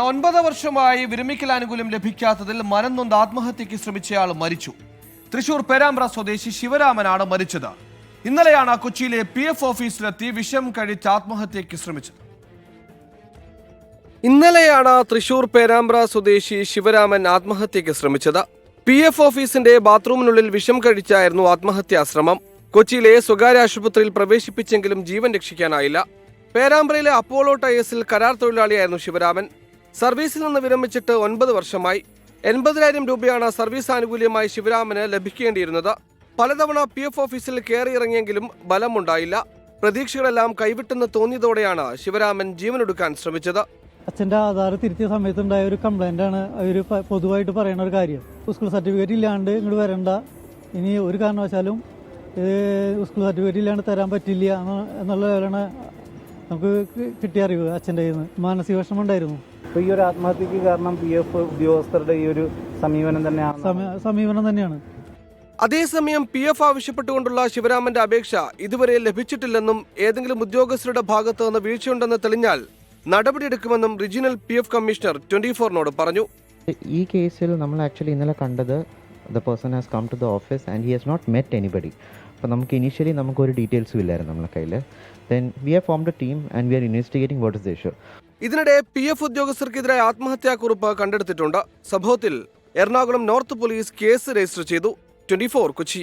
ഒൻപത് വർഷമായി വിരമിക്കൽ ആനുകൂല്യം ലഭിക്കാത്തതിൽ മനം നൊന്ത് ആത്മഹത്യയ്ക്ക് ശ്രമിച്ചയാൾ മരിച്ചു. തൃശൂർ പേരാമ്പ്ര സ്വദേശി ശിവരാമനാണ് മരിച്ചത്. ഇന്നലെയാണ് കൊച്ചിയിലെ പി എഫ് ഓഫീസിലെത്തി വിഷം കഴിച്ച് ആത്മഹത്യയ്ക്ക് ശ്രമിച്ചത്. ഇന്നലെയാണ് തൃശൂർ പേരാമ്പ്ര സ്വദേശി ശിവരാമൻ ആത്മഹത്യയ്ക്ക് ശ്രമിച്ചത്. പി എഫ് ഓഫീസിന്റെ ബാത്റൂമിനുള്ളിൽ വിഷം കഴിച്ചായിരുന്നു ആത്മഹത്യാ ശ്രമം കൊച്ചിയിലെ സ്വകാര്യ ആശുപത്രിയിൽ പ്രവേശിപ്പിച്ചെങ്കിലും ജീവൻ രക്ഷിക്കാനായില്ല. പേരാമ്പ്രയിലെ അപ്പോളോ ടയേഴ്സിൽ കരാർ തൊഴിലാളിയായിരുന്നു ശിവരാമൻ. സർവീസിൽ നിന്ന് വിരമിച്ചിട്ട് ഒൻപത് വർഷമായി. എൺപതിനായിരം രൂപയാണ് സർവീസ് ആനുകൂല്യമായി ശിവരാമന് ലഭിക്കേണ്ടിയിരുന്നത്. പലതവണ പി എഫ് ഓഫീസിൽ കയറിയിറങ്ങിയെങ്കിലും ബലമുണ്ടായില്ല. പ്രതീക്ഷകളെല്ലാം കൈവിട്ടെന്ന് തോന്നിയതോടെയാണ് ശിവരാമൻ ജീവനൊടുക്കാൻ ശ്രമിച്ചത്. അച്ഛന്റെ ആധാർ തിരുത്തിയ സമയത്തുണ്ടായ ഒരു കംപ്ലൈന്റ് ആണ് അവർ പൊതുവായിട്ട് പറയുന്ന ഒരു കാര്യം. സ്കൂൾ സർട്ടിഫിക്കറ്റ് ഇല്ലാണ്ട് ഇങ്ങോട്ട് വരണ്ട. ഇനി ഒരു കാരണവശാലും സ്കൂൾ സർട്ടിഫിക്കറ്റ് ഇല്ലാണ്ട് തരാൻ പറ്റില്ല എന്ന് എന്നുള്ള നമുക്ക് കിട്ടിയ അറിവ് അച്ഛന്റെ കയ്യിൽ നിന്ന് മാനസിക വിഷമം ഉണ്ടായിരുന്നു. അപ്പോൾ ഈ ഒരു ആത്മഹത്യക്ക് കാരണം പി എഫ് ഉദ്യോഗസ്ഥരുടെ ഈ ഒരു സമീപനം തന്നെയാണ് സമ- സമീപനം തന്നെയാണ്. അതേസമയം പി എഫ് ആവശ്യപ്പെട്ടുകൊണ്ടുള്ള ശിവരാമന്റെ അപേക്ഷ ഇതുവരെ ലഭിച്ചിട്ടില്ലെന്നും ഏതെങ്കിലും ഉദ്യോഗസ്ഥരുടെ ഭാഗത്ത് നിന്ന് വീഴ്ചയുണ്ടെന്ന് തെളിഞ്ഞാൽ നടപടിയെടുക്കുമെന്നും regional P F commissioner twenty ഫോറിനോട് പറഞ്ഞു. ഈ കേസിൽ നമ്മൾ ആക്ച്വലി ഇന്നലെ കണ്ടത് the person has come to the office and he has not met anybody അപ്പോൾ നമുക്ക് ഇനീഷ്യലി നമുക്കൊരു ഡീറ്റെയിൽസും ഇല്ലായിരുന്നു നമ്മളെ കയ്യിൽ then we are formed a team and we are investigating what is the issue ഇതിനിടെ പി എഫ് ഉദ്യോഗസ്ഥർക്കെതിരായ ആത്മഹത്യാക്കുറിപ്പ് കണ്ടെടുത്തിട്ടുണ്ട്. സംഭവത്തിൽ Ernakulam North police case register ചെയ്തു. ട്വന്റി കൊച്ചി.